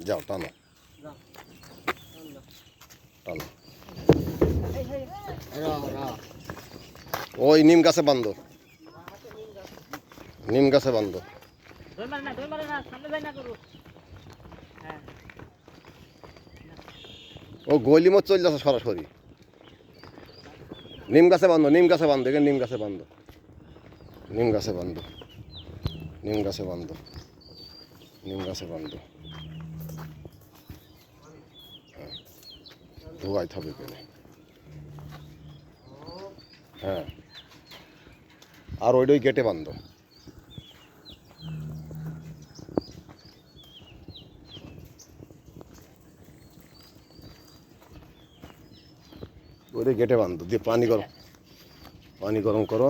যাও টানো টানো ওই নিম গাছে বান্ধো নিম গাছে বান্ধো ও গলিমত চলে যাচ্ছে সরাসরি নিম গাছে বান্ধো নিম গাছে বান্ধো এখানে নিম গাছে বান্ধো নিম গাছে বান্ধো নিম গাছে বান্ধো নিম গাছে বান্ধো ধোয়াইতে হবে এখানে হ্যাঁ আর ওইটাই গেটে বান্ধো ওইটাই গেটে বান্ধো দিয়ে পানি গরম পানি গরম করো